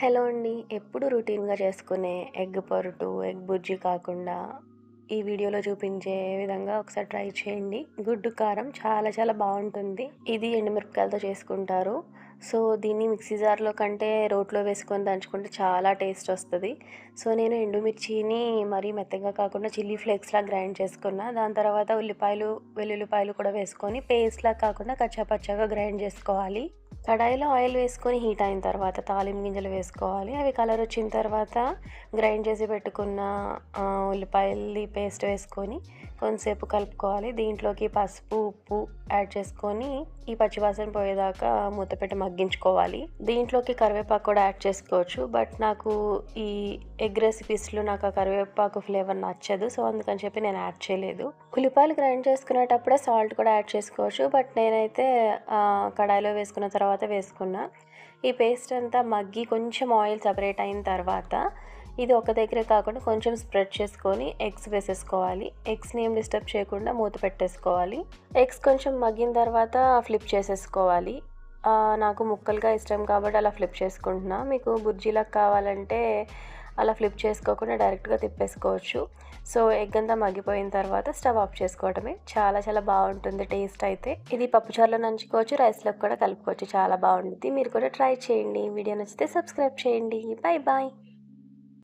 Hello అండి. ఎప్పుడు రొటీన్గా చేసుకునే ఎగ్ పొరటు ఎగ్ బుజ్జి కాకుండా ఈ వీడియోలో చూపించే విధంగా ఒకసారి ట్రై చేయండి. గుడ్డు కారం చాలా చాలా బాగుంటుంది. ఇది ఎండుమిరపకాయలతో చేసుకుంటారు. సో దీన్ని మిక్సీ జార్లో కంటే రోట్లో వేసుకొని దంచుకుంటే చాలా టేస్ట్ వస్తుంది. సో నేను ఎండుమిర్చిని మరీ మెత్తగా కాకుండా చిల్లీ ఫ్లేక్స్లా గ్రైండ్ చేసుకున్నా. దాని తర్వాత ఉల్లిపాయలు వెల్లుల్లిపాయలు కూడా వేసుకొని పేస్ట్లా కాకుండా కచ్చాపచ్చాగా గ్రైండ్ చేసుకోవాలి. కడాయిలో ఆయిల్ వేసుకొని హీట్ అయిన తర్వాత తాలింపు గింజలు వేసుకోవాలి. అవి కలర్ వచ్చిన తర్వాత గ్రైండ్ చేసి పెట్టుకున్న ఉల్లిపాయలు పేస్ట్ వేసుకొని కొంతసేపు కలుపుకోవాలి. దీంట్లోకి పసుపు ఉప్పు యాడ్ చేసుకొని ఈ పచ్చివాసన పోయేదాకా మూత పెట్టి మగ్గించుకోవాలి. దీంట్లోకి కరివేపాకు కూడా యాడ్ చేసుకోవచ్చు. బట్ నాకు ఈ ఎగ్ రెసిపీస్లో నాకు ఆ కరివేపాకు ఫ్లేవర్ నచ్చదు. సో అందుకని చెప్పి నేను యాడ్ చేయలేదు. ఉల్లిపాయలు గ్రైండ్ చేసుకునేటప్పుడే సాల్ట్ కూడా యాడ్ చేసుకోవచ్చు. బట్ నేనైతే కడాయిలో వేసుకున్న తర్వాత వేసుకున్నా. ఈ పేస్ట్ అంతా మగ్గి కొంచెం ఆయిల్ సపరేట్ అయిన తర్వాత ఇది ఒక దగ్గరే కాకుండా కొంచెం స్ప్రెడ్ చేసుకొని ఎగ్స్ వేసేసుకోవాలి. ఎగ్స్ని ఏం డిస్టర్బ్ చేయకుండా మూత పెట్టేసుకోవాలి. ఎగ్స్ కొంచెం మగ్గిన తర్వాత ఫ్లిప్ చేసేసుకోవాలి. నాకు ముక్కలుగా ఇష్టం కాబట్టి అలా ఫ్లిప్ చేసుకుంటున్నా. మీకు బుర్జీలకు కావాలంటే అలా ఫ్లిప్ చేసుకోకుండా డైరెక్ట్గా తిప్పేసుకోవచ్చు. సో ఎగ్ అంతా మగ్గిపోయిన తర్వాత స్టవ్ ఆఫ్ చేసుకోవడమే చాలా చాలా బాగుంటుంది టేస్ట్ అయితే. ఇది పప్పుచారులో నంచుకోవచ్చు రైస్లోకి కూడా కలుపుకోవచ్చు. చాలా బాగుంటుంది. మీరు కూడా ట్రై చేయండి. వీడియో నచ్చితే సబ్స్క్రైబ్ చేయండి. Bye bye